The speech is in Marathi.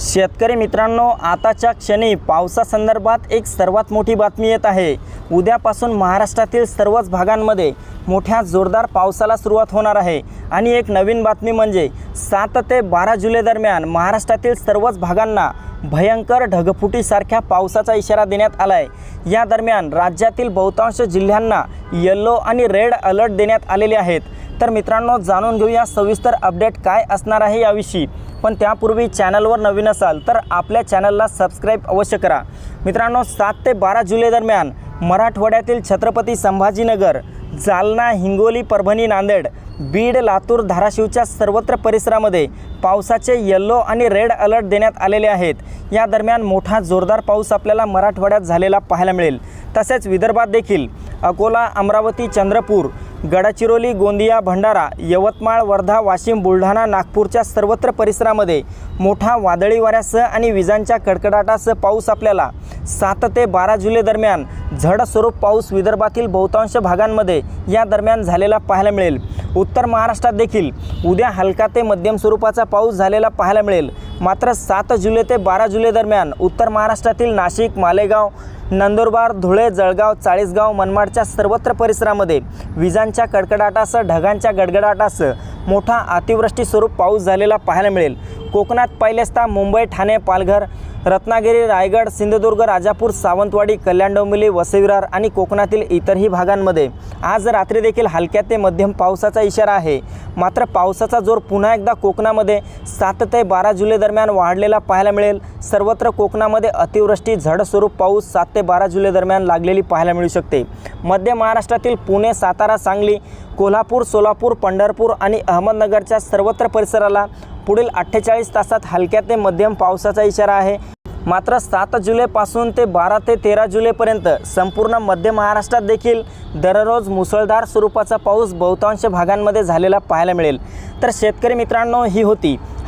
शेतकरी मित्रांनो आताच्या क्षणी पावसासंदर्भात एक सर्वात मोठी बातमी येत आहे. उद्यापासून महाराष्ट्रातील सर्वच भागांमध्ये मोठ्या जोरदार पावसाला सुरुवात होणार आहे. आणि एक नवीन बातमी म्हणजे सात ते बारा जुलै दरम्यान महाराष्ट्रातील सर्वच भागांना भयंकर ढगफुटीसारख्या पावसाचा इशारा देण्यात आला आहे या दरम्यान राज्यातील बहुतांश जिल्ह्यांना येल्लो आणि रेड अलर्ट देण्यात आलेले आहेत. तर मित्रांनो जाणून घेऊया सविस्तर अपडेट काय असणार आहे याविषयी. पण त्यापूर्वी चॅनलवर नवीन असाल तर आपल्या चॅनलला सबस्क्राईब अवश्य करा. मित्रांनो सात ते बारा जुलै दरम्यान मराठवाड्यातील छत्रपती संभाजीनगर जालना हिंगोली परभणी नांदेड बीड लातूर धाराशिवच्या सर्वत्र परिसरामध्ये पावसाचे येल्लो आणि रेड अलर्ट देण्यात आलेले आहेत. या दरम्यान मोठा जोरदार पाऊस आपल्याला मराठवाड्यात झालेला पाहायला मिळेल. तसेच विदर्भात देखील अकोला अमरावती चंद्रपूर गडचिरोली गोंदिया भंडारा यवतमाळ वर्धा वाशिम बुलढाणा नागपूरच्या सर्वत्र परिसरामध्ये मोठा वादळी वाऱ्यासह आणि विजांच्या कडकडाटासह पाऊस आपल्याला सात ते बारा जुलै दरम्यान झड स्वरूप पाऊस विदर्भातील बहुतांश भागांमध्ये या दरम्यान झालेला पाहायला मिळेल. उत्तर महाराष्ट्रात देखील उद्या हलका ते मध्यम स्वरूपाचा पाऊस झालेला पाहायला मिळेल. मात्र सात जुलै ते बारा जुलै दरम्यान उत्तर महाराष्ट्रातील नाशिक मालेगाव नंदुरबार धुळे जळगाव चाळीसगाव मनमाडच्या सर्वत्र परिसरामध्ये विजांच्या कडकडाटासह ढगांच्या गडगडाटासह मोठा अतिवृष्टी स्वरूप पाऊस झालेला पाहायला मिळेल. कोकणात पहिल्यांदा मुंबई ठाणे पालघर रत्नागिरी रायगड सिंधुदुर्ग राजापूर सावंतवाडी कल्याण डोंबिवली वसईविरार आणि कोकणातील इतरही भागांमध्ये आज रात्री देखील हलक्या ते मध्यम पावसाचा इशारा आहे. मात्र पावसाचा जोर पुन्हा एकदा कोकणामध्ये सात ते बारा जुलै दरम्यान वाढलेला पाहायला मिळेल. सर्वत्र कोकणामध्ये अतिवृष्टी झड स्वरूप पाऊस सात ते बारा जुलै दरम्यान लागलेली पाहायला मिळू शकते. मध्य महाराष्ट्रातील पुणे सातारा सांगली कोल्हापूर सोलापूर पंढरपूर आणि अहमदनगरच्या सर्वत्र परिसराला पुढील अठ्ठेचाळीस तासात हलक्या ते मध्यम पावसाचा इशारा आहे. मात्र सात जुलैपासून ते बारा ते तेरा जुलैपर्यंत संपूर्ण मध्य महाराष्ट्रात देखील दररोज मुसळधार स्वरूपाचा पाऊस बहुतांश भागांमध्ये झालेला पाहायला मिळेल. तर शेतकरी मित्रांनो ही होती